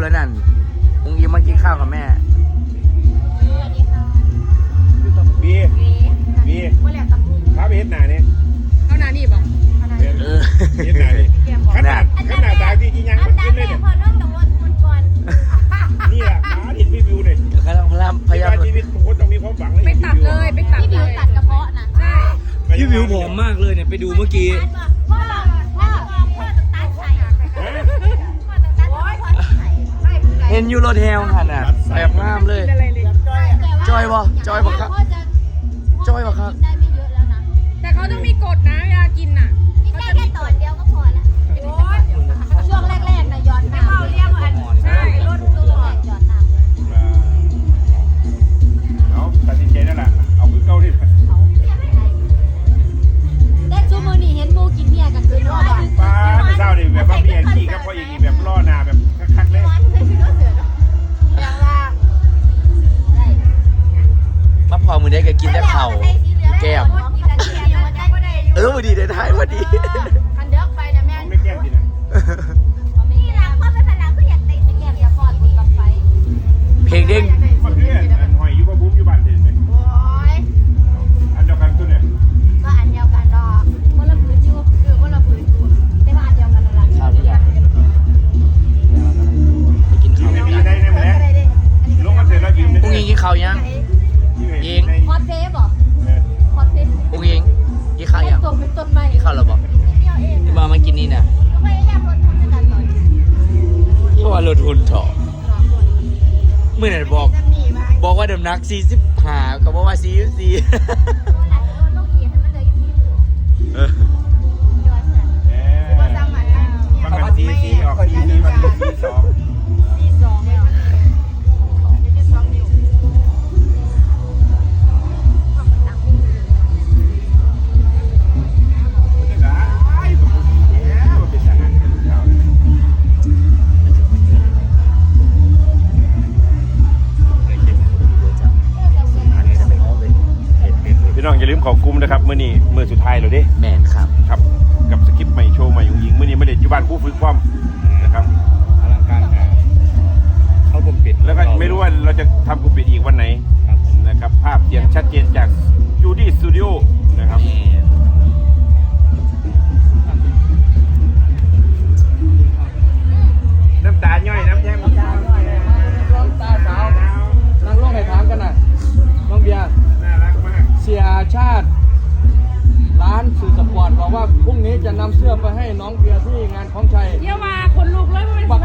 แล้วนั่นอุ้งอิงมากินข้าวกับแม่ บีบีพาไปเฮ็ดหน้านี่เอาหนานี่บอกเออเฮ็ดหน้านี่ขนาดขนาดตาที่กินยังมันกินเลยเนี่ยนี่แหละหาเห็นรีวิวเนี่ยกำลังพยายามพยายามชีวิตทุกคนต้องมีความหวังเลยไปตัดเลยไปตัดเลยตัดกระเพาะนะใช่พี่วิวผอมมากเลยเนี่ยไปดูเมื่อกี้ เห็นอยูโรเทลค่ะน่ะแบบงามเลยอะไรเลย จอยบ่จอยบ่ครับ จอยบ่ครับ ได้ไม่เยอะแล้วนะ แต่เขาต้องมีกฎนะเวลากินน่ะนี่แค่แค่ตอนเดียวก็พอละ เพลงเด้งมันคืออันหอยอยู่กับบุ้มอยู่บ้านเห็นไหมโอ้ยอันเดียวกันตัวเนี่ยก็อันเดียวกันดอกคนละผืนอยู่คือคนละผืนอยู่แต่ว่าอันเดียวกันนั่นแหละข้าวที่อยากไปกินข้าวไม่มีได้แน่ไหมลงมาเสร็จแล้วยืมอุ้งอิงกินข้าวยังคอสเพลย์บ่คอสเพลย์อุ้งอิงกินข้าวยังตัวเป็นต้นไม้กินข้าวแล้วบอกเที่ยวเองที่มามากินนี่น่ะก็พยายามลดทุนด้วยกันหน่อยที่ว่าลดทุนเถอะ เมื่อไหร่บอก บอกว่าดำนัก40หาก็บอกว่า44 พี่น้องอย่าลืมขอบคุ้มนะครับมื้อนี้มื้อสุดท้ายแล้วเด้แมนครับ ครับ กับสคริปต์ใหม่โชว์ใหม่ของหญิงมื้อนี้ไม่ได้อยู่บ้านผู้ฝึกความนะครับอลังการงานเข้ากลุ่มปิดแล้วก็ไม่รู้ว่าเราจะทำก จะนำเสื้อไปให้น้องเบียร์ที่งานของชัย เยี่ยมมาคนลุกเลยว่า